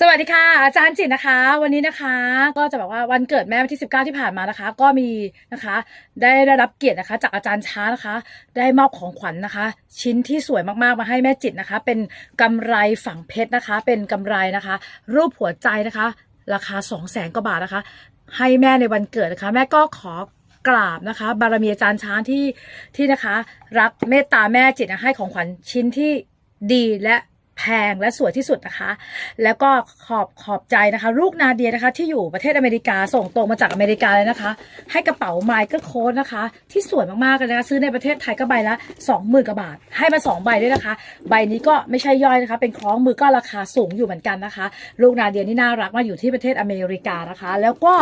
สวัสดีค่ะ อาจารย์จิตนะคะ วันนี้นะคะก็จะบอกว่าวันเกิดแม่วันที่ 19 ที่ผ่านมานะคะ ก็มีนะคะ ได้ได้รับเกียรตินะคะ จากอาจารย์ช้านะคะ ได้มอบของขวัญนะคะ ชิ้นที่สวยมากๆมาให้แม่จิตนะคะ เป็นกำไรฝังเพชรนะคะ เป็นกำไรนะคะ รูปหัวใจนะคะ ราคา 2 0 0แสนกว่าบาทนะคะ ให้แม่ในวันเกิดนะคะ แม่ก็ขอกราบนะคะ บารมีอาจารย์ช้างที่ที่นะคะ รักเมตตาแม่จิตนะให้ของขวัญชิ้นที่ดีและ แพงและสวยที่สุดนะคะ แล้วก็ขอบขอบใจนะคะ ลูกนาเดียนะคะ ที่อยู่ประเทศอเมริกาส่งตรงมาจากอเมริกาเลยนะคะ ให้กระเป๋าไมค์ก็โค้ดนะคะ ที่สวยมากๆเลยนะคะ ซื้อในประเทศไทยก็ใบละ20,000กว่าบาท ให้มา 2 ใบด้วยนะคะ ใบนี้ก็ไม่ใช่ย่อยนะคะ เป็นคล้องมือก็ราคาสูงอยู่เหมือนกันนะคะ ลูกนาเดียนี่น่ารักมาอยู่ที่ประเทศอเมริกานะคะ แล้วก็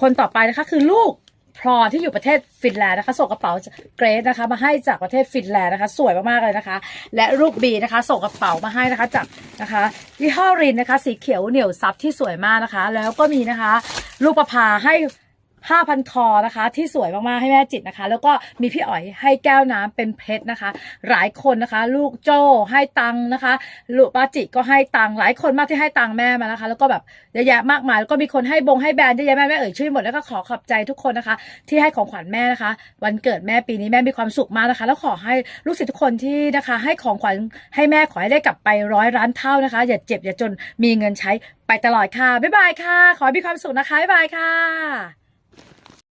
คนต่อไปนะคะคือลูก พลอที่อยู่ประเทศฟินแลนด์นะคะ ส่งกระเป๋าเกรสนะคะ มาให้จากประเทศฟินแลนด์นะคะ สวยมากๆเลยนะคะ และลูกบีนะคะ ส่งกระเป๋ามาให้นะคะจากนะคะยี่ห้อรินนะคะ สีเขียวเหนียวซับที่สวยมากนะคะ แล้วก็มีนะคะ ลูกประพาให้ 5,000 คอนะคะ ที่สวยมากๆให้แม่จิตนะคะ แล้วก็มีพี่อ๋อยให้แก้วน้ำเป็นเพชรนะคะ หลายคนนะคะ ลูกโจ้ให้ตังค์นะคะลูกป้าจิก็ให้ตังค์หลายคนมากที่ให้ตังค์แม่มานะคะ แล้วก็แบบเยอะแยะมากมายแล้วก็มีคนให้บงให้แบรนด์เยอะแยะแม่แม่เอ่ยชื่อหมดแล้วก็ขอขอบใจทุกคนนะคะ ที่ให้ของขวัญแม่นะคะ วันเกิดแม่ปีนี้แม่มีความสุขมากนะคะ แล้วขอให้ลูกศิษย์ทุกคนที่นะคะ ให้ของขวัญให้แม่ขอให้ได้กลับไปร้อยล้านเท่านะคะ อย่าเจ็บอย่าจนมีเงินใช้ไปตลอดค่ะบ๊ายบายค่ะ ขอให้มีความสุขนะคะบ๊ายบายค่ะ